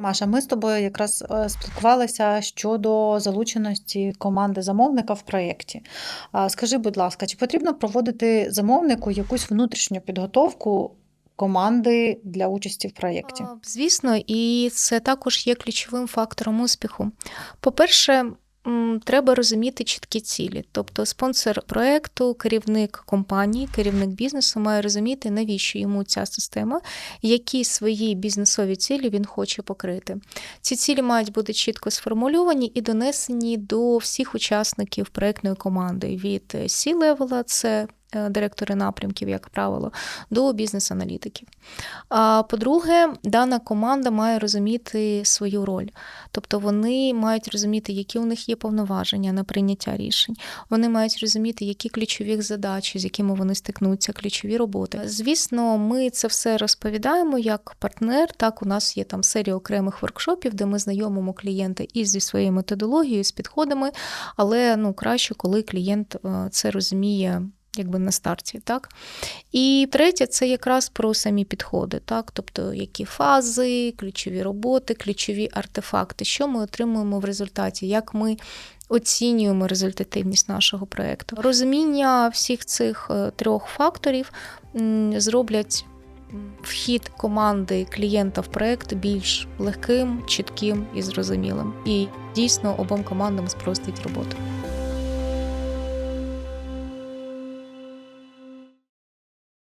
Маша, ми з тобою якраз е, спілкувалися щодо залученості команди замовника в проєкті. Скажи, будь ласка, чи потрібно проводити замовнику якусь внутрішню підготовку команди для участі в проєкті? Звісно, і це також є ключовим фактором успіху. По-перше, треба розуміти чіткі цілі. Тобто спонсор проекту, керівник компанії, керівник бізнесу має розуміти, навіщо йому ця система, які свої бізнесові цілі він хоче покрити. Ці цілі мають бути чітко сформульовані і донесені до всіх учасників проектної команди від C-левела, це директори напрямків, як правило, до бізнес-аналітиків. А по-друге, дана команда має розуміти свою роль. Тобто вони мають розуміти, які у них є повноваження на прийняття рішень. Вони мають розуміти, які ключові задачі, з якими вони стикнуться, ключові роботи. Звісно, ми це все розповідаємо як партнер. Так, у нас є там серія окремих воркшопів, де ми знайомимо клієнта і зі своєю методологією, з підходами, але ну краще, коли клієнт е, це розуміє. Якби на старті, так? І третє, це якраз про самі підходи, так? Тобто, які фази, ключові роботи, ключові артефакти, що ми отримуємо в результаті, як ми оцінюємо результативність нашого проєкту. Розуміння всіх цих е, трьох факторів зроблять вхід команди клієнта в проєкт більш легким, чітким і зрозумілим. І дійсно обом командам спростить роботу.